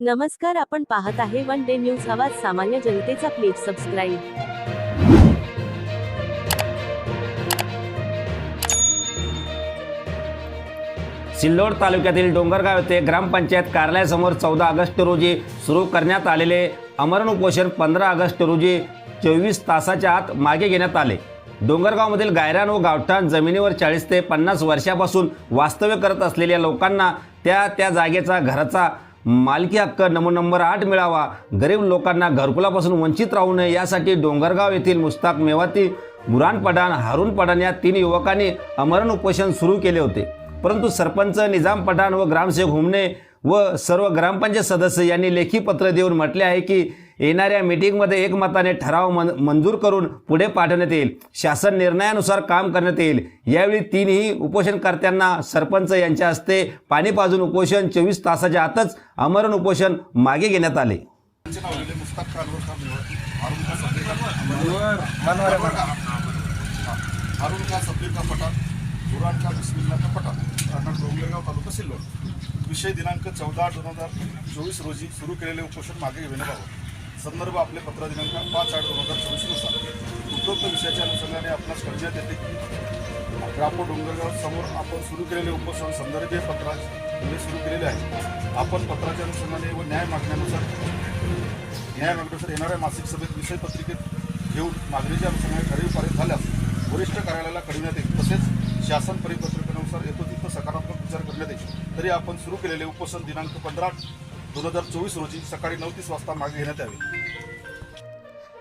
नमस्कार आपण पाहत आहे वन डे न्यूज आवाज सामान्य जनतेचा प्लीज सबस्क्राईब सिल्लोड तालुक्यातील डोंगरगाव येथे ग्रामपंचायत कार्यालयासमोर चौदा ऑगस्ट रोजी सुरू करण्यात आलेले अमरण उपोषण पंधरा ऑगस्ट रोजी चोवीस तासाच्या आत मागे घेण्यात आले. डोंगरगावमधील गायरान व गावठाण जमिनीवर चाळीस ते पन्नास वर्षापासून वास्तव्य करत असलेल्या लोकांना त्या त्या जागेचा घराचा मालकी हक्क नमो नंबर आठ मिळावा. गरीब लोकांना घरकुलापासून वंचित राहू नये यासाठी डोंगरगाव येथील मुस्ताक मेवाती बुरान पठाण हारून पठाण या तीन युवकांनी अमरण उपोषण सुरू केले होते. परंतु सरपंच निजाम पठाण व ग्रामसेवक हुमने व सर्व ग्रामपंचायत सदस्य यांनी लेखी पत्र देऊन म्हटले आहे की येणाऱ्या मीटिंगमध्ये एकमताने ठराव मन मंजूर करून पुढे पाठवण्यात येईल. शासन निर्णयानुसार काम करण्यात येईल. यावेळी तीनही उपोषणकर्त्यांना सरपंच यांच्या हस्ते पाणी पाजून उपोषण चोवीस तासाच्या आतच अमरण उपोषण मागे घेण्यात आले. विषय दिनांक चौदा दोन हजार चोवीस रोजी सुरू केलेले उपोषण मागे घेण्यात आलं. संदर्भ आपले पत्र दिनांक पाच आठ दोन हजार चोवीसनुसार उपरोक्त विषयाच्या अनुषंगाने आपणास कळण्यात येते. की ग्रापो डोंगरगाव समोर आपण सुरू केलेले उपोषण संदर्भीय पत्रा हे म्हणजे सुरू केलेले आहे. आपण पत्राच्या अनुषंगाने व न्याय मागण्यानुसार न्याय मागण्यानुसार येणाऱ्या मासिक सभेत विषय पत्रिकेत घेऊन मागणीच्या अनुषंगाने ठराव पारित झाल्यास वरिष्ठ कार्यालयाला कळविण्यात येईल. तसेच शासन परिपत्रकानुसार येतो तिथं सकारात्मक विचार करण्यात येईल. तरी आपण सुरू केलेले उपोषण दिनांक पंधरा दोन हजार चोवीस रोजी सकाळी नऊ तीस वाजता मागे घेण्यात यावी.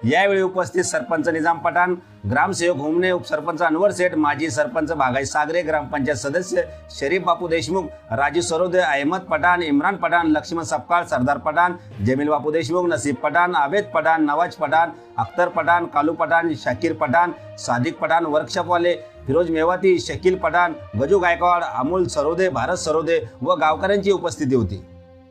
यावेळी उपस्थित सरपंच निजाम पठाण ग्रामसेवक हुमणे उपसरपंच अनवर सेठ माजी सरपंच भागाई सागरे ग्रामपंचायत सदस्य शरीफ बापू देशमुख राजू सरोदे अहमद पठाण इम्रान पठाण लक्ष्मण सपकाळ सरदार पठाण जमील बापू देशमुख नसीब पठाण आवेद पठाण नवाज पठाण अख्तर पठाण कालू पठाण शाकीर पठाण सादिक पठाण वर्कशॉपवाले फिरोज मेवाती शकील पठाण गजू गायकवाड अमोल सरोदे भारत सरोदे व गावकऱ्यांची उपस्थिती होती.